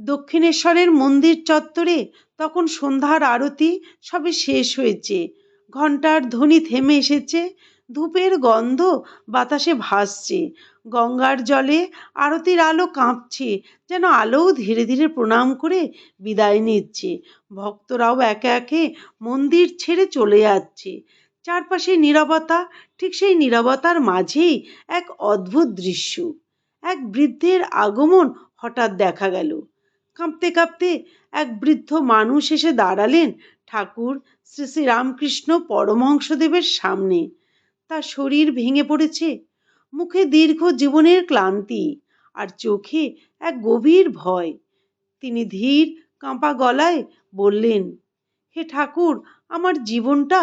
দক্ষিণেশ্বরের মন্দির চত্বরে তখন সন্ধ্যার আরতি সবে শেষ হয়েছে। ঘণ্টার ধ্বনি থেমে এসেছে, ধূপের গন্ধ বাতাসে ভাসছে। গঙ্গার জলে আরতির আলো কাঁপছে, যেন আলোও ধীরে ধীরে প্রণাম করে বিদায় নিচ্ছে। ভক্তরাও একে একে মন্দির ছেড়ে চলে যাচ্ছে। চারপাশে নীরবতা, ঠিক সেই নীরবতার মাঝেই এক অদ্ভুত দৃশ্য। এক বৃদ্ধের আগমন হঠাৎ দেখা গেল। কাঁপতে কাঁপতে এক বৃদ্ধ মানুষ এসে দাঁড়ালেন ঠাকুর শ্রী শ্রী রামকৃষ্ণ পরমহংসদেবের সামনে। তার শরীর ভেঙে পড়েছে, মুখে দীর্ঘ জীবনের ক্লান্তি আর চোখে এক গভীর ভয়। তিনি ধীর, কাঁপা গলায় বললেন, হে ঠাকুর, আমার জীবনটা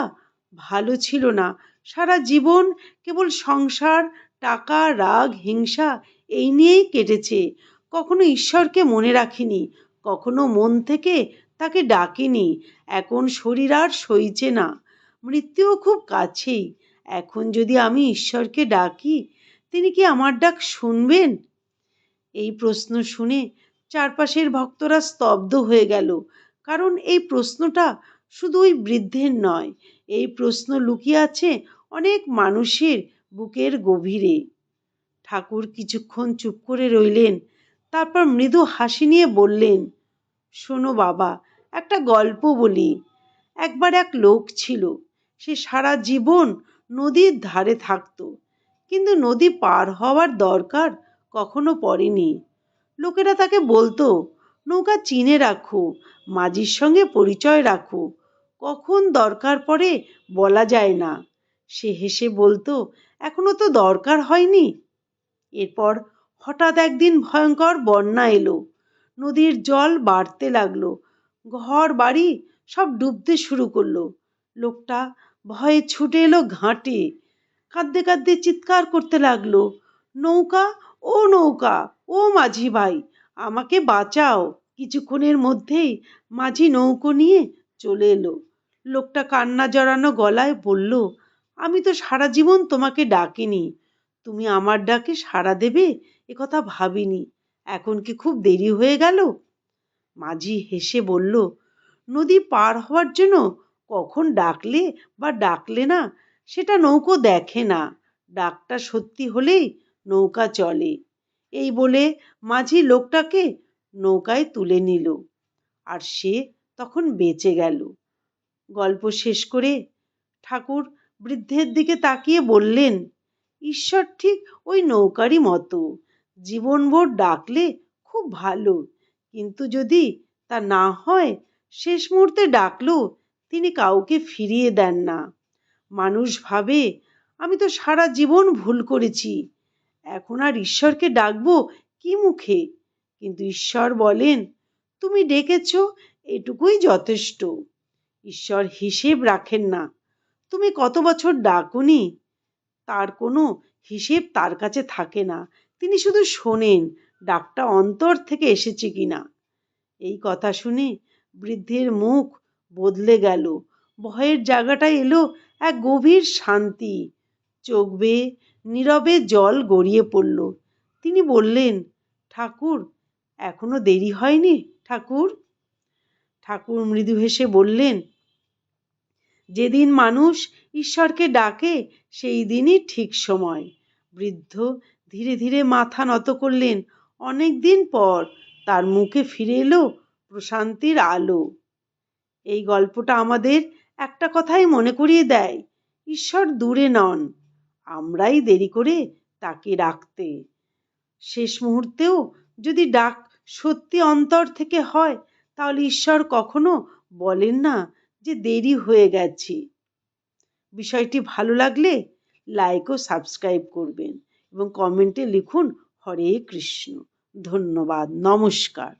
ভালো ছিল না। সারা জীবন কেবল সংসার, টাকা, রাগ, হিংসা এই নিয়েই কেটেছে। কখনো ঈশ্বরকে মনে রাখিনি, কখনো মন থেকে তাকে ডাকিনি, এখন শরীর আর সইছে না। মৃত্যুও খুব কাছেই, এখন যদি আমি ঈশ্বরকে ডাকি, তিনি কি আমার ডাক শুনবেন? এই প্রশ্ন শুনে চারপাশের ভক্তরা স্তব্ধ হয়ে গেল, কারণ এই প্রশ্নটা শুধু ওই বৃদ্ধের নয়, এই প্রশ্ন লুকিয়ে আছে অনেক মানুষের বুকের গভীরে। ঠাকুর কিছুক্ষণ চুপ করে রইলেন তারপর মৃদু হাসি নিয়ে বললেন, শোনো বাবা, একটা গল্প বলি। একবার এক লোক ছিল, সে সারা জীবন নদীর ধারে থাকতো, কিন্তু নদী পার হওয়ার দরকার কখনো পড়েনি। লোকেরা তাকে বলতো, নৌকা চিনে রাখো, মাঝির সঙ্গে পরিচয় রাখো, কখন দরকার পড়ে বলা যায় না। সে হেসে বলতো, এখনও তো দরকার হয়নি। এরপর হঠাৎ একদিন ভয়ঙ্কর বন্যা এলো। নদীর জল বাড়তে লাগল। ঘর, বাড়ি সব ডুবতে শুরু করল। লোকটা ভয়ে ছুটে এলো ঘাটে। কাঁদতে কাঁদতে চিৎকার করতে লাগল। নৌকা, ও নৌকা, ও মাঝি ভাই, আমাকে বাঁচাও। কিছুক্ষণের মধ্যেই মাঝি নৌকো নিয়ে চলে এলো। লোকটা কান্না জড়ানো গলায় বলল, আমি তো সারা জীবন তোমাকে ডাকিনি। তুমি আমার ডাকে সাড়া দেবে? কথা ভাবিনি। এখন কি খুব দেরি হয়ে গেল? মাঝি হেসে বলল, নদী পার হওয়ার জন্য কখন ডাকলে বা ডাকলে না, সেটা নৌকো দেখে না। ডাকটা সত্যি হলেই নৌকা চলে। এই বলে মাঝি লোকটাকে নৌকায় তুলে নিল। আর সে তখন বেঁচে গেল। গল্প শেষ করে ঠাকুর বৃদ্ধের দিকে তাকিয়ে বললেন ঈশ্বর ঠিক ওই নৌকারই মতো। জীবনভর ডাকলে খুব ভালো, কিন্তু যদি তা না হয়, শেষ মুহূর্তে ডাকলেও তিনি কাউকে ফিরিয়ে দেন না। মানুষ ভাবে, আমি তো সারা জীবন ভুল করেছি, এখন আর ঈশ্বরকে ডাকবো কি মুখে? কিন্তু ঈশ্বর বলেন, তুমি ডেকেছ, এটুকুই যথেষ্ট। ঈশ্বর হিসেব রাখেন না। তুমি কত বছর ডাকুনি তার কোনো হিসেব তার কাছে থাকে না। তিনি শুধু শোনেন, ডাকটা অন্তর থেকে এসেছে কি না এই কথা শুনে বৃদ্ধের মুখ বদলে গেল। ভয়ের জায়গাটা এলো এক গভীর শান্তি। চোখ বেয়ে নীরবে জল গড়িয়ে পড়ল। তিনি বললেন, ঠাকুর, এখনও দেরি হয়নি, ঠাকুর? ঠাকুর মৃদু হেসে বললেন যেদিন মানুষ ঈশ্বরকে ডাকে, সেই দিনই ঠিক সময়। বৃদ্ধ ধীরে ধীরে মাথা নত করলেন। অনেক দিন পর তার মুখে ফিরে এলো প্রশান্তির আলো। এই গল্পটা আমাদের একটা কথাই মনে করিয়ে দেয়, ঈশ্বর দূরে নন, আমরাই দেরি করে তাকে ডাকতে শেষ মুহূর্তেও যদি ডাক সত্যি অন্তর থেকে হয়, তাহলে ঈশ্বর কখনো বলেন না যে দেরি হয়ে গেছে। বিষয়টি ভালো লাগলে লাইক ও সাবস্ক্রাইব করবেন এবং কমেন্টে লিখুন হরে কৃষ্ণ। ধন্যবাদ। নমস্কার।